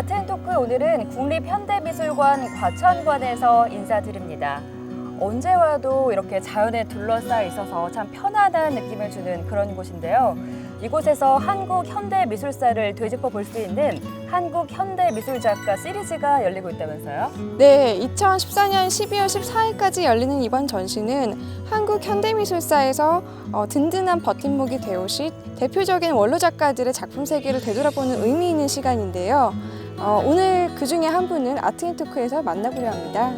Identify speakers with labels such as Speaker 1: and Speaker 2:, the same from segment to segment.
Speaker 1: 네, 아트 앤 토크 오늘은 국립현대미술관 과천관에서 인사드립니다. 언제 와도 이렇게 자연에 둘러싸여 있어서 참 편안한 느낌을 주는 그런 곳인데요. 이곳에서 한국 현대 미술사를 되짚어 볼 수 있는 한국 현대 미술작가 시리즈가 열리고 있다면서요?
Speaker 2: 네, 2014년 12월 14일까지 열리는 이번 전시는 한국 현대 미술사에서 어, 든든한 버팀목이 되오신 대표적인 원로 작가들의 작품 세계를 되돌아보는 의미 있는 시간인데요. 어, 오늘 그 중에 한 분을 아트앤토크에서 만나보려 합니다.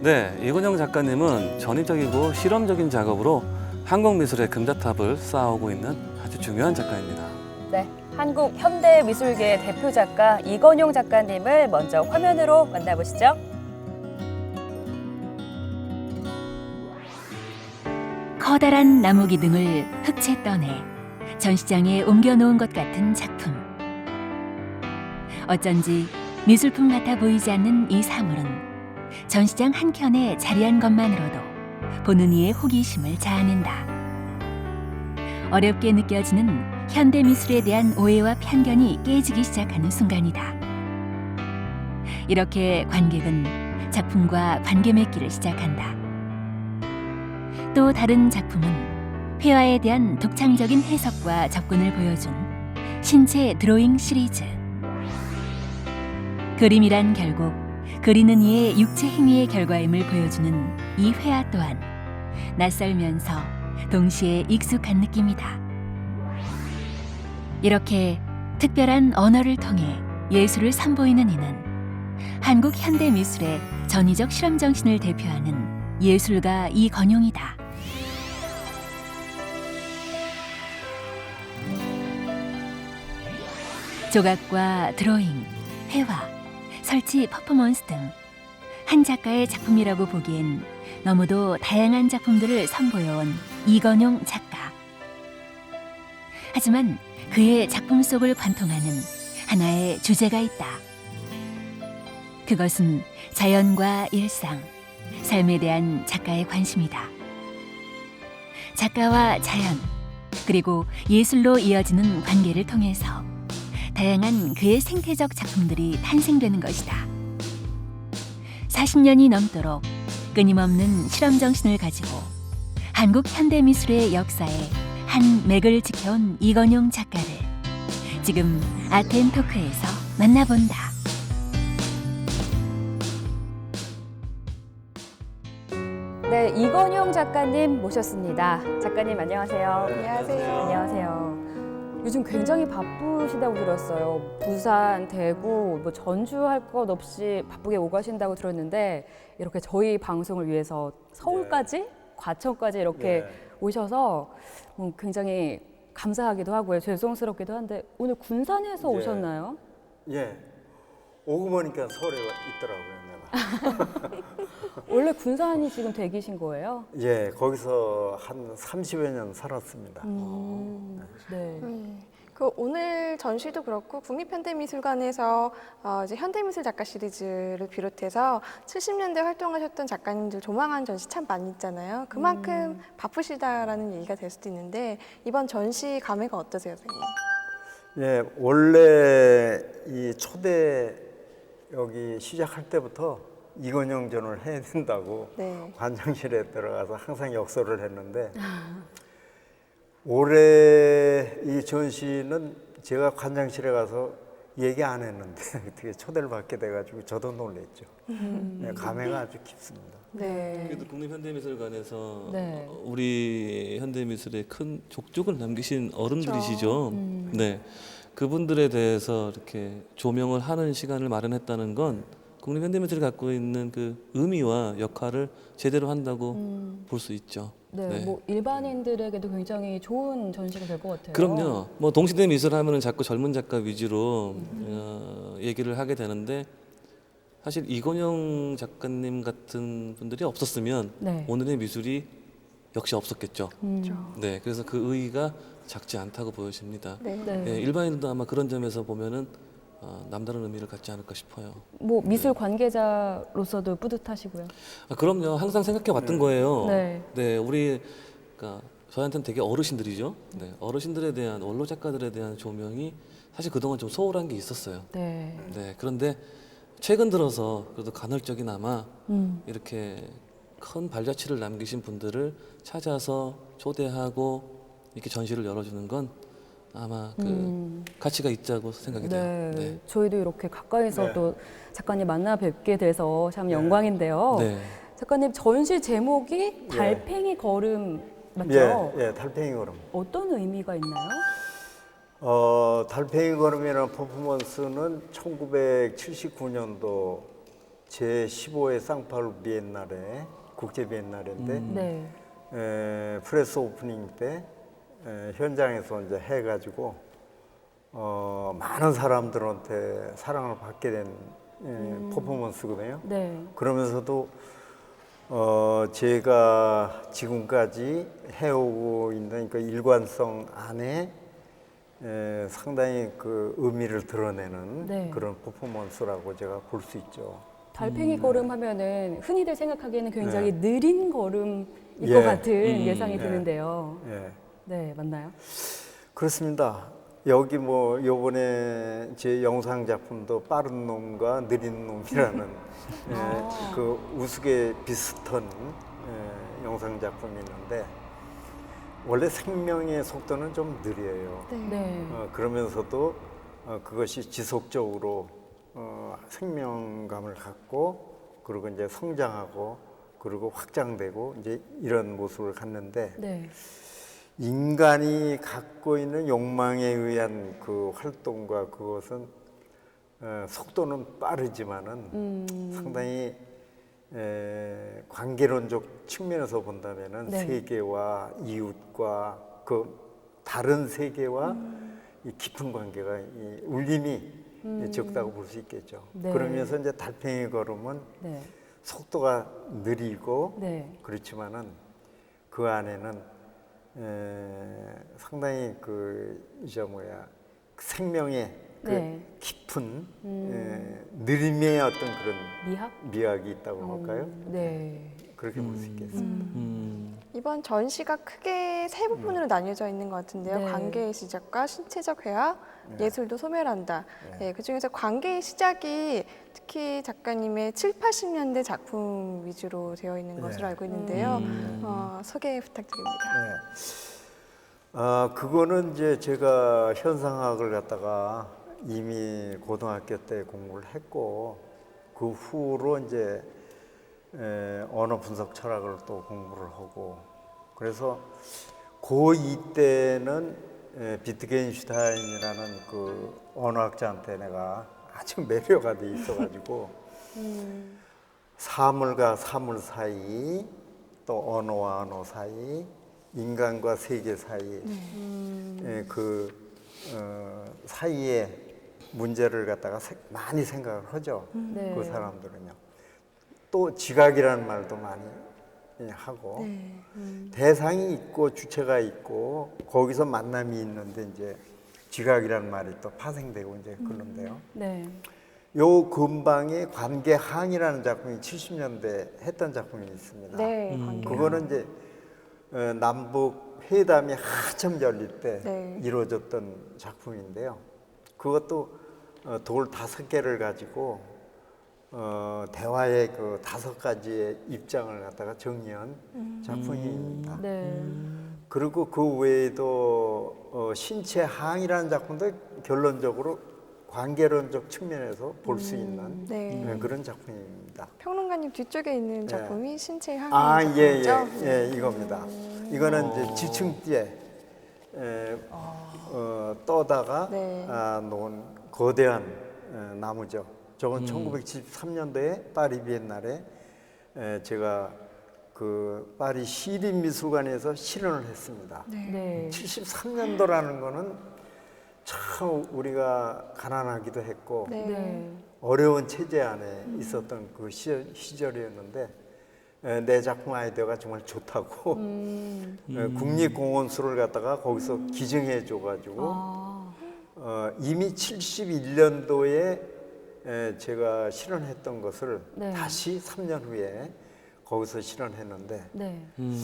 Speaker 3: 네, 이건영 작가님은 전위적이고 실험적인 작업으로 한국 미술의 금자탑을 쌓아오고 있는 아주 중요한 작가입니다.
Speaker 1: 네, 한국 현대 미술계의 대표 작가 이건용 작가님을 먼저 화면으로 만나보시죠.
Speaker 4: 커다란 나무 기둥을 흑채 떠내 전시장에 옮겨놓은 것 같은 작품. 어쩐지 미술품 같아 보이지 않는 이 사물은 전시장 한켠에 자리한 것만으로도 보는 이의 호기심을 자아낸다. 어렵게 느껴지는 현대 미술에 대한 오해와 편견이 깨지기 시작하는 순간이다. 이렇게 관객은 작품과 관계 맺기를 시작한다. 또 다른 작품은 회화에 대한 독창적인 해석과 접근을 보여준 신체 드로잉 시리즈. 그림이란 결국 그리는 이의 육체 행위의 결과임을 보여주는 이 회화 또한 낯설면서 동시에 익숙한 느낌이다. 이렇게 특별한 언어를 통해 예술을 선보이는 이는 한국 현대 미술의 전위적 실험 정신을 대표하는 예술가 이건용이다. 조각과 드로잉, 회화, 설치 퍼포먼스 등 한 작가의 작품이라고 보기엔 너무도 다양한 작품들을 선보여온 이건용 작가. 하지만 그의 작품 속을 관통하는 하나의 주제가 있다. 그것은 자연과 일상, 삶에 대한 작가의 관심이다. 작가와 자연, 그리고 예술로 이어지는 관계를 통해서 다양한 그의 생태적 작품들이 탄생되는 것이다. 40년이 넘도록 끊임없는 실험 정신을 가지고 한국 현대 미술의 역사에 한 맥을 지켜온 이건용 작가를 지금 아텐 토크에서 만나본다.
Speaker 1: 네, 이건용 작가님 모셨습니다. 작가님 안녕하세요.
Speaker 2: 안녕하세요.
Speaker 1: 안녕하세요. 요즘 굉장히 바쁘시다고 들었어요. 부산, 대구, 뭐 전주 할 것 없이 바쁘게 오가신다고 들었는데 이렇게 저희 방송을 위해서 서울까지, 과천까지 이렇게
Speaker 5: 네.
Speaker 1: 오셔서 음, 굉장히 감사하기도 하고요. 죄송스럽기도 한데 오늘 군산에서
Speaker 5: 네.
Speaker 1: 오셨나요?
Speaker 5: 예. 오고 보니까 서울에 있더라고요, 내가.
Speaker 1: 원래 군산이 지금 대기신 거예요?
Speaker 5: 예, 거기서 한 30여 년 살았습니다.
Speaker 1: 음, 네.
Speaker 2: 네. 그 오늘 전시도 그렇고 국립현대미술관에서 어, 이제 현대미술 작가 시리즈를 비롯해서 70년대 활동하셨던 작가님들 조망한 전시 참 많이 있잖아요. 그만큼 바쁘시다라는 얘기가 될 수도 있는데 이번 전시 감회가 어떠세요, 선생님?
Speaker 5: 예, 원래 이 초대 여기 시작할 때부터 이건영 전을 해야 된다고
Speaker 2: 네.
Speaker 5: 관장실에 들어가서 항상 역설을 했는데 올해 이 전시는 제가 관장실에 가서 얘기 안 했는데 어떻게 초대를 받게 돼가지고 저도 놀랬죠. 네, 감회가 아주 깊습니다.
Speaker 2: 네.
Speaker 3: 그래도 국립현대미술관에서
Speaker 1: 네.
Speaker 3: 어, 우리 현대미술의 큰 족적을 남기신 어른들이시죠.
Speaker 1: 음.
Speaker 3: 네, 그분들에 대해서 이렇게 조명을 하는 시간을 마련했다는 건 국립 현대미술이 갖고 있는 그 의미와 역할을 제대로 한다고
Speaker 1: 음,
Speaker 3: 볼 수 있죠.
Speaker 1: 네,
Speaker 3: 네.
Speaker 1: 뭐 일반인들에게도 굉장히 좋은 전시가 될 것 같아요.
Speaker 3: 그럼요. 뭐 동시대 미술 하면은 자꾸 젊은 작가 위주로 어, 얘기를 하게 되는데 사실 이건영 작가님 같은 분들이 없었으면
Speaker 1: 네.
Speaker 3: 오늘의 미술이 역시 없었겠죠.
Speaker 1: 음,
Speaker 3: 네, 그래서 그 의의가 작지 않다고 보여집니다.
Speaker 2: 네.
Speaker 1: 네.
Speaker 3: 예, 일반인도 아마 그런 점에서 보면은 어, 남다른 의미를 갖지 않을까 싶어요.
Speaker 1: 뭐 미술 관계자로서도 뿌듯하시고요.
Speaker 3: 아, 그럼요. 항상 생각해 왔던 거예요.
Speaker 1: 네.
Speaker 3: 우리 그러니까 저한테는 되게 어르신들이죠. 네, 어르신들에 대한 원로 작가들에 대한 조명이 사실 그동안 좀 소홀한 게 있었어요.
Speaker 1: 네.
Speaker 3: 네, 그런데 최근 들어서 그래도 간헐적이나마
Speaker 1: 음.
Speaker 3: 이렇게 큰 발자취를 남기신 분들을 찾아서 초대하고 이렇게 전시를 열어주는 건 아마 그
Speaker 1: 음.
Speaker 3: 가치가 있다고 생각이 돼요.
Speaker 1: 네.
Speaker 3: 네.
Speaker 1: 저희도 이렇게 가까이서
Speaker 5: 네.
Speaker 1: 또 작가님 만나 뵙게 돼서 참
Speaker 5: 네.
Speaker 1: 영광인데요.
Speaker 3: 네.
Speaker 1: 작가님 전시 제목이 달팽이 걸음 맞죠?
Speaker 5: 예, 예, 달팽이 걸음.
Speaker 1: 어떤 의미가 있나요?
Speaker 5: 어, 달팽이 걸음이라는 퍼포먼스는 1979년도 제15회 쌍파울 비엔날에 국제 비엔날인데
Speaker 1: 네.
Speaker 5: 에, 프레스 오프닝 때 에, 현장에서 이제 해가지고 어, 많은 사람들한테 사랑을 받게 된 에, 퍼포먼스거든요.
Speaker 1: 네.
Speaker 5: 그러면서도 어, 제가 지금까지 해오고 있는 그 일관성 안에 에, 상당히 그 의미를 드러내는
Speaker 1: 네.
Speaker 5: 그런 퍼포먼스라고 제가 볼 수 있죠.
Speaker 1: 달팽이 걸음 하면은 흔히들 생각하기에는 굉장히
Speaker 5: 네.
Speaker 1: 느린 걸음일
Speaker 5: 예.
Speaker 1: 것 같은
Speaker 3: 음,
Speaker 1: 예상이
Speaker 5: 예.
Speaker 1: 드는데요.
Speaker 5: 예.
Speaker 1: 네, 맞나요?
Speaker 5: 그렇습니다. 여기 뭐 요번에 제 영상 작품도 빠른 놈과 느린 놈이라는 예, 그 우스개 비슷한 예, 영상 작품이 있는데 원래 생명의 속도는 좀 느려요.
Speaker 1: 네.
Speaker 5: 어, 그러면서도 어, 그것이 지속적으로 어, 생명감을 갖고 그리고 이제 성장하고 그리고 확장되고 이제 이런 모습을 갖는데
Speaker 1: 네.
Speaker 5: 인간이 갖고 있는 욕망에 의한 그 활동과 그것은 어, 속도는 빠르지만은
Speaker 1: 음.
Speaker 5: 상당히 에, 관계론적 측면에서 본다면은
Speaker 1: 네.
Speaker 5: 세계와 이웃과 그 다른 세계와
Speaker 1: 음.
Speaker 5: 이 깊은 관계가 이 울림이 적다고 볼 수 있겠죠.
Speaker 1: 네.
Speaker 5: 그러면서 이제 달팽이 걸음은
Speaker 1: 네.
Speaker 5: 속도가 느리고
Speaker 1: 네.
Speaker 5: 그렇지만은 그 안에는 에, 상당히 그 이제 뭐야 그 생명의 그
Speaker 1: 네.
Speaker 5: 깊은
Speaker 1: 음.
Speaker 5: 에, 느림의 어떤 그런
Speaker 1: 미학?
Speaker 5: 미학이 있다고 할까요?
Speaker 1: 네.
Speaker 5: 그렇게 볼 수 있겠습니다.
Speaker 3: 음,
Speaker 2: 이번 전시가 크게 세 부분으로 나뉘어져 있는 것 같은데요.
Speaker 1: 네.
Speaker 2: 관계의 시작과 신체적 회화, 예술도 소멸한다. 네, 그 중에서 관계의 시작이 특히 작가님의 7, 80년대 작품 위주로 되어 있는
Speaker 5: 네.
Speaker 2: 것으로 알고 있는데요. 어, 소개 부탁드립니다.
Speaker 5: 네. 아 그거는 이제 제가 현상학을 갖다가 이미 고등학교 때 공부를 했고 그 후로 이제 에, 언어 분석 철학을 또 공부를 하고 그래서 고2 때는 에, 비트겐슈타인이라는 그 언어학자한테 내가 아주 매료가 돼 있어가지고 사물과 사물 사이 또 언어와 언어 사이 인간과 세계 사이 에, 그 어, 사이에 문제를 갖다가 세- 많이 생각을 하죠.
Speaker 1: 네.
Speaker 5: 그 사람들은요. 또 지각이라는 말도 많이 예, 하고 대상이 있고 주체가 있고 거기서 만남이 있는데 이제 지각이라는 말이 또 파생되고 이제 그런데요.
Speaker 1: 네.
Speaker 5: 요 근방에 관계항이라는 작품이 70년대 했던 작품이 있습니다.
Speaker 2: 네, 관계.
Speaker 5: 그거는 이제 어, 남북 회담이 한참 열릴 때
Speaker 2: 네.
Speaker 5: 이루어졌던 작품인데요. 그것도 어, 돌 다섯 개를 가지고 어, 대화의 그 다섯 가지의 입장을 갖다가 정리한 작품입니다.
Speaker 1: 네.
Speaker 5: 그리고 그 외에도 어, 신체 항이라는 작품도 결론적으로 관계론적 측면에서 볼 수 있는
Speaker 2: 네.
Speaker 5: 네, 그런 작품입니다.
Speaker 2: 평론가님 뒤쪽에 있는
Speaker 5: 네.
Speaker 2: 작품이 신체의 항
Speaker 5: 아, 예, 예,
Speaker 2: 작품이죠?
Speaker 5: 예, 이겁니다. 이거는 이제 지층띠에 에, 어, 떠다가
Speaker 2: 네.
Speaker 5: 아, 놓은 거대한 에, 나무죠. 저건 1973년도에 파리 비엔날에 에, 제가 그 파리 시립 미술관에서 실현을 했습니다.
Speaker 1: 네.
Speaker 5: 73년도라는 거는 참 우리가 가난하기도 했고
Speaker 2: 네.
Speaker 1: 네.
Speaker 5: 어려운 체제 안에 있었던 그 시절, 시절이었는데 에, 내 작품 아이디어가 정말 좋다고
Speaker 1: 음.
Speaker 5: 에, 국립공원수를 갖다가 거기서 기증해 줘가지고
Speaker 1: 아.
Speaker 5: 어, 이미 71년도에 에, 제가 실현했던 것을
Speaker 1: 네.
Speaker 5: 다시 3년 후에 거기서 실현했는데
Speaker 1: 네.
Speaker 3: 음,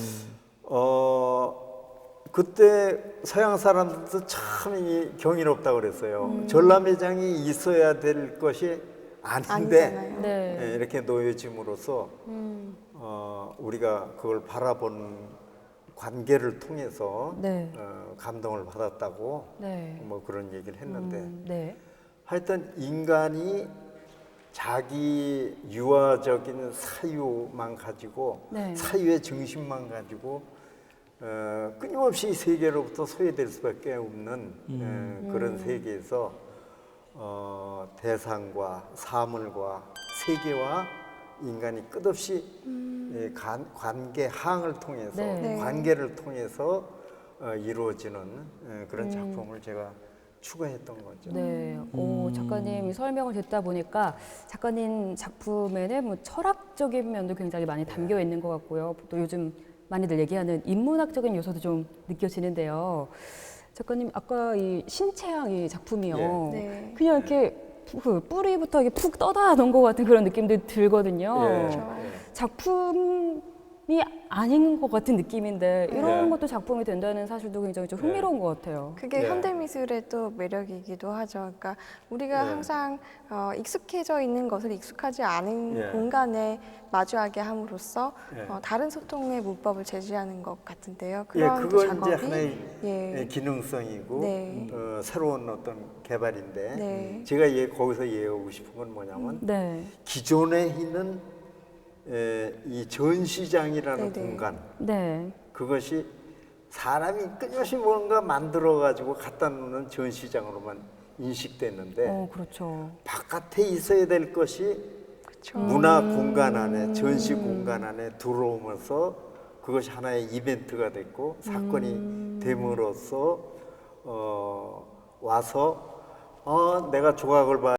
Speaker 5: 어, 그때 서양 사람들도 참 이 경이롭다고 그랬어요.
Speaker 1: 음.
Speaker 5: 전람회장이 있어야 될 것이 아닌데
Speaker 2: 아니잖아요.
Speaker 1: 네.
Speaker 5: 예, 이렇게 놓여짐으로써
Speaker 1: 음.
Speaker 5: 어, 우리가 그걸 바라본 관계를 통해서
Speaker 1: 네.
Speaker 5: 어, 감동을 받았다고
Speaker 1: 네.
Speaker 5: 뭐 그런 얘기를 했는데
Speaker 1: 음, 네.
Speaker 5: 하여튼 인간이 자기 유아적인 사유만 가지고
Speaker 1: 네.
Speaker 5: 사유의 중심만 가지고 어, 끊임없이 세계로부터 소외될 수밖에 없는 어, 그런 세계에서 어, 대상과 사물과 세계와 인간이 끝없이 예, 관, 관계 항을 통해서
Speaker 1: 네.
Speaker 2: 네.
Speaker 5: 관계를 통해서 어, 이루어지는 어, 그런 작품을 제가 추구했던 거죠.
Speaker 1: 네, 오, 작가님 설명을 듣다 보니까 작가님 작품에는 뭐 철학적인 면도 굉장히 많이 담겨 있는 것 같고요. 또 요즘 많이들 얘기하는 인문학적인 요소도 좀 느껴지는데요. 작가님 아까 이 신체학 이 작품이요.
Speaker 2: 네.
Speaker 1: 그냥 이렇게 푸- 그 뿌리부터 이렇게 푹 떠다 놓은 것 같은 그런 느낌도 들거든요.
Speaker 5: 예.
Speaker 1: 작품이 아닌 것 같은 느낌인데 이런
Speaker 5: 네.
Speaker 1: 것도 작품이 된다는 사실도 굉장히 좀 흥미로운 것 같아요.
Speaker 2: 그게
Speaker 5: 네.
Speaker 2: 현대 미술의 또 매력이기도 하죠. 그러니까 우리가
Speaker 5: 네.
Speaker 2: 항상 어, 익숙해져 있는 것을 익숙하지 않은
Speaker 5: 예.
Speaker 2: 공간에 마주하게 함으로써
Speaker 5: 예.
Speaker 2: 어, 다른 소통의 문법을 제시하는 것 같은데요.
Speaker 5: 예,
Speaker 2: 그런 또
Speaker 5: 그거 이제
Speaker 2: 작업이
Speaker 5: 하나의
Speaker 2: 예.
Speaker 5: 예, 기능성이고
Speaker 2: 네.
Speaker 5: 어, 새로운 어떤 개발인데
Speaker 2: 네.
Speaker 5: 제가 예, 거기서 이해하고 싶은 건 뭐냐면
Speaker 1: 네,
Speaker 5: 기존에 있는 에, 이 전시장이라는
Speaker 2: 네네.
Speaker 5: 공간
Speaker 1: 네,
Speaker 5: 그것이 사람이 끊임없이 뭔가 만들어 가지고 갖다 놓는 전시장으로만 인식됐는데
Speaker 1: 어 그렇죠.
Speaker 5: 바깥에 있어야 될 것이
Speaker 2: 그렇죠.
Speaker 5: 문화 공간 안에 전시 공간 안에 들어오면서 그것이 하나의 이벤트가 됐고 사건이 됨으로써 어, 와서 어, 내가 조각을 봐